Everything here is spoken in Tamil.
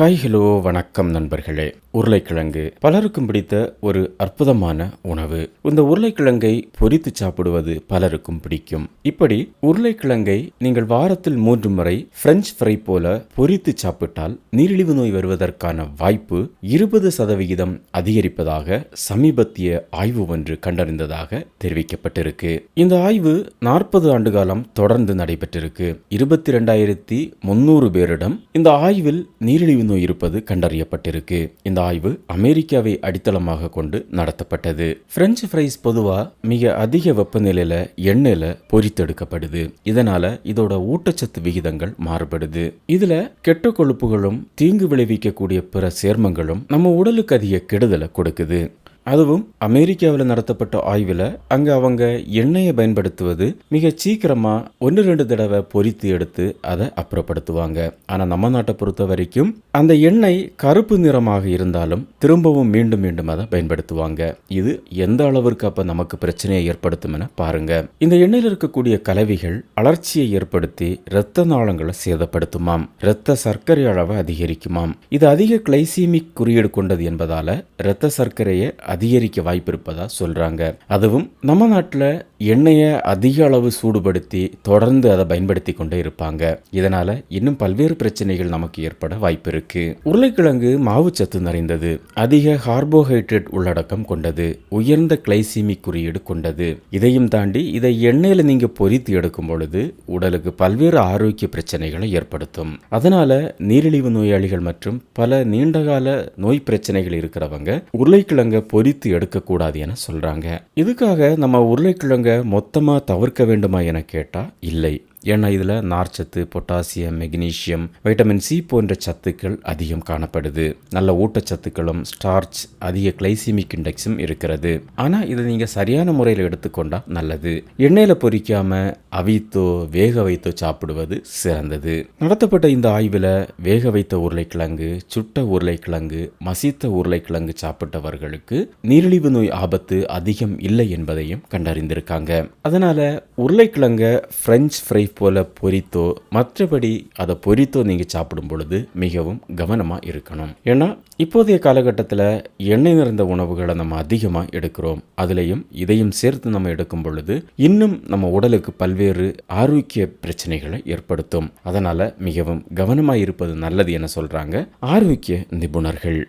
ஹாய் ஹலோ வணக்கம் நண்பர்களே. உருளைக்கிழங்கு. பலருக்கும் பிடித்த ஒரு அற்புதமான உணவு. இந்த உருளைக்கிழங்கை பொரித்து சாப்பிடுவது பலருக்கும் பிடிக்கும். இப்படி உருளைக்கிழங்கை நீங்கள் வாரத்தில் மூன்று முறை பிரெஞ்சு ஃப்ரை போல பொரித்து சாப்பிட்டால் நீரிழிவு நோய் வருவதற்கான வாய்ப்பு இருபது சதவிகிதம் அதிகரிப்பதாக சமீபத்திய ஆய்வு ஒன்று கண்டறிந்ததாக தெரிவிக்கப்பட்டிருக்கு. இந்த ஆய்வு நாற்பது ஆண்டு காலம் தொடர்ந்து நடைபெற்றிருக்கு. இருபத்தி ரெண்டாயிரத்தி முன்னூறு பேரிடம் இந்த ஆய்வில் நீரிழிவு நோய் இருப்பது கண்டறியப்பட்டிருக்கு. இந்த ஆய்வு அமெரிக்காவை அடித்தளமாக கொண்டு நடத்தப்பட்டது. பிரெஞ்சு ஃப்ரைஸ் பொதுவா மிக அதிக வெப்பநிலையில எண்ணெயில பொரித்தெடுக்கப்படுது. இதனால இதோட ஊட்டச்சத்து விகிதங்கள் மாறுபடுது. இதுல கெட்ட கொழுப்புகளும் தீங்கு விளைவிக்கக்கூடிய பிற சேர்மங்களும் நம்ம உடலுக்கு அதிக கெடுதலை கொடுக்குது. அதுவும் அமெரிக்காவில் நடத்தப்பட்ட ஆய்வில் அங்கே அவங்க எண்ணெயை பயன்படுத்துவது மிக சீக்கிரமாக ஒன்று ரெண்டு தடவை பொரித்து எடுத்து அதை அப்புறப்படுத்துவாங்க. ஆனால் நம்ம நாட்டை பொறுத்த வரைக்கும் அந்த எண்ணெய் கருப்பு நிறமாக இருந்தாலும் திரும்பவும் மீண்டும் மீண்டும் அதை பயன்படுத்துவாங்க. இது எந்த அளவிற்கு அப்போ நமக்கு பிரச்சனையை ஏற்படுத்தும் என பாருங்க. இந்த எண்ணெயில் இருக்கக்கூடிய கலவிகள் அலர்ச்சியை ஏற்படுத்தி இரத்த நாளங்களை சேதப்படுத்துமாம். இரத்த சர்க்கரை அளவை அதிகரிக்குமாம். இது அதிக கிளைசீமிக் குறியீடு கொண்டது என்பதால இரத்த சர்க்கரையை அதிகரிக்க வாய்ப்பு இருப்பதா சொல்றாங்க. அதுவும் நம்ம நாட்டில் எண்ணெயை அதிக அளவு சூடுபடுத்தி தொடர்ந்து அதை பயன்படுத்தி கொண்டே இருப்பாங்க. இதனால இன்னும் பல்வேறு பிரச்சனைகள் நமக்கு ஏற்பட வாய்ப்பு இருக்கு உருளைக்கிழங்கு மாவுச்சத்து நிறைந்தது. அதிக கார்போஹைட்ரேட் உள்ளடக்கம் கொண்டது. உயர்ந்த கிளைசீமிக் குறியீடு கொண்டது. இதையும் தாண்டி இதை எண்ணெயில நீங்க பொரித்து எடுக்கும் பொழுது உடலுக்கு பல்வேறு ஆரோக்கிய பிரச்சனைகளை ஏற்படுத்தும். அதனால நீரிழிவு நோயாளிகள் மற்றும் பல நீண்டகால நோய் பிரச்சனைகள் இருக்கிறவங்க உருளைக்கிழங்கை பொறித்து எடுக்கக்கூடாது என சொல்கிறாங்க இதுக்காக நம்ம உருளைக்கிழங்க மொத்தமாக தவிர்க்க வேண்டுமா என கேட்டால் இல்லை. ஏன்னா இதில் நார்ச்சத்து பொட்டாசியம் மெக்னீசியம் வைட்டமின் சி போன்ற சத்துக்கள் அதிகம் காணப்படுது. நல்ல ஊட்டச்சத்துக்களும் ஸ்டார்ச் அதிக கிளைசிமிக் இண்டெக்ஸும் இருக்கிறது. ஆனால் இதை நீங்கள் சரியான முறையில் எடுத்துக்கொண்டால் நல்லது. எண்ணெயில் பொறிக்காமல் அவித்தோ வேக வைத்தோ சாப்பிடுவது சிறந்தது. நடத்தப்பட்ட இந்த ஆய்வில் வேக வைத்த உருளைக்கிழங்கு சுட்ட உருளைக்கிழங்கு மசித்த உருளைக்கிழங்கு சாப்பிட்டவர்களுக்கு நீரிழிவு நோய் ஆபத்து அதிகம் இல்லை என்பதையும் கண்டறிந்திருக்காங்க. அதனால் உருளைக்கிழங்க ஃப்ரெஞ்ச் ஃப்ரை போல பொரித்தோ மற்றபடி அதை பொரித்தோ நீங்கள் சாப்பிடும் பொழுது மிகவும் கவனமாக இருக்கணும். ஏன்னா இப்போதைய காலகட்டத்தில் எண்ணெய் நிறைந்த உணவுகளை நம்ம அதிகமாக எடுக்கிறோம். அதுலேயும் இதையும் சேர்த்து நம்ம எடுக்கும் பொழுது இன்னும் நம்ம உடலுக்கு பல்வேறு ஆரோக்கிய பிரச்சனைகளை ஏற்படுத்தும். அதனால் மிகவும் கவனமாக இருப்பது நல்லது என சொல்கிறாங்க ஆரோக்கிய நிபுணர்கள்.